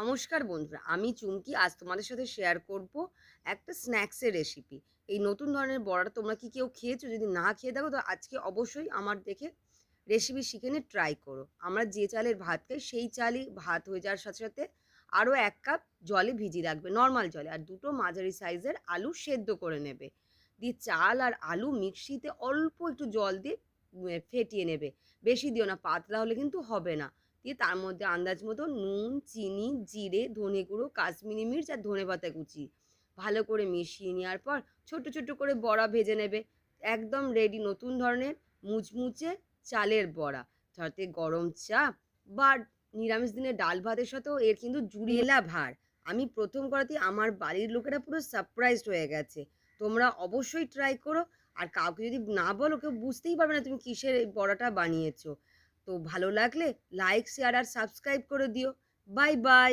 নমস্কার বন্ধুরা, আমি চুমকি। আজ তোমাদের সাথে শেয়ার করব একটা স্ন্যাক্সের রেসিপি এই নতুন ধরনের বড়াটা তোমরা কি কেউ খেয়েছো? যদি না খেয়ে দেখো তো আজকে অবশ্যই আমার দেখে রেসিপি শিখে নিয়ে ট্রাই করো। আমরা যে চালের ভাত খাই, সেই চালই ভাত হয়ে যাওয়ার সাথে সাথে আরও এক কাপ জলে ভিজিয়ে রাখবে নর্মাল জলে। আর দুটো মাঝারি সাইজের আলু সেদ্ধ করে নেবে। দিয়ে চাল আর আলু মিক্সিতে অল্প একটু জল দিয়ে ফেটিয়ে নেবে। বেশি দিও না, পাতলা হলে কিন্তু হবে না। দিয়ে তার মধ্যে আন্দাজ মতো নুন, চিনি, জিরে, ধনে গুঁড়ো, কাশ্মীরি মির্চ আর ধনে পাতা কুচি। ভালো করে মিশিয়ে নেওয়ার পর ছোট ছোট করে বড়া ভেজে নেবে। একদম রেডি নতুন ধরনের মুচমুচে চালের বড়া। সাথে গরম চা বা নিরামিষ দিনে ডাল ভাতের সাথেও এর কিন্তু জুড়িয়েলা ভার। আমি প্রথম করাতেই আমার বাড়ির লোকেরা পুরো সারপ্রাইজড হয়ে গেছে। তোমরা অবশ্যই ট্রাই করো। আর কাউকে যদি না বলো, কেউ বুঝতেই পারবে না তুমি কিসের এই বড়াটা বানিয়েছো। তো ভালো লাগলে লাইক শেয়ার আর সাবস্ক্রাইব করে দিও। Bye bye